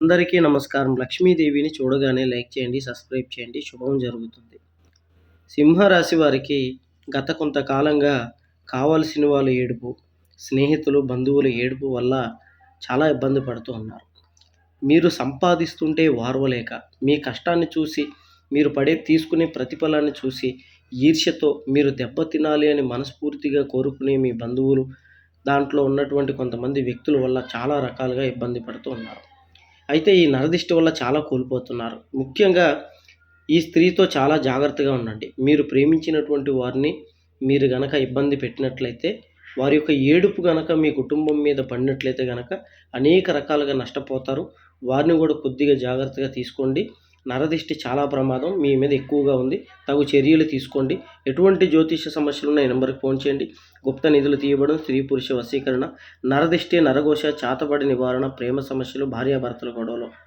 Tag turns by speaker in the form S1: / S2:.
S1: అందరికీ నమస్కారం. లక్ష్మీదేవిని చూడగానే లైక్ చేయండి సబ్స్క్రైబ్ చేయండి. శుభం జరుగుతుంది. సింహరాశి వారికి గత కొంతకాలంగా కావలసిన వాళ్ళు ఏడుపు స్నేహితులు బంధువుల ఏడుపు వల్ల చాలా ఇబ్బంది పడుతూ ఉన్నారు. మీరు సంపాదిస్తుంటే వారవలేక మీ కష్టాన్ని చూసి మీరు పడే తీసుకునే ప్రతిఫలాన్ని చూసి ఈర్ష్యతో మీరు దెబ్బ తినాలి అని మనస్ఫూర్తిగా కోరుకునే మీ బంధువులు దాంట్లో ఉన్నటువంటి కొంతమంది వ్యక్తుల వల్ల చాలా రకాలుగా ఇబ్బంది పడుతూ ఉన్నారు. అయితే ఈ నరదిష్టి వల్ల చాలా కోల్పోతున్నారు. ముఖ్యంగా ఈ స్త్రీతో చాలా జాగ్రత్తగా ఉండండి. మీరు ప్రేమించినటువంటి వారిని మీరు గనక ఇబ్బంది పెట్టినట్లయితే వారి యొక్క ఏడుపు గనక మీ కుటుంబం మీద పడినట్లయితే గనక అనేక రకాలుగా నష్టపోతారు. వారిని కూడా కొద్దిగా జాగ్రత్తగా తీసుకోండి. నరదిష్టి చాలా ప్రమాదం మీ మీద ఎక్కువగా ఉంది. తగు చర్యలు తీసుకోండి. ఎటువంటి జ్యోతిష సమస్యలు ఉన్న ఈ నెంబర్కి ఫోన్ చేయండి. గుప్త నిధులు తీయబడం స్త్రీ పురుష వశీకరణ నరదిష్టి నరఘోష చాతబడి నివారణ ప్రేమ సమస్యలు భార్యాభర్తల గొడవలు.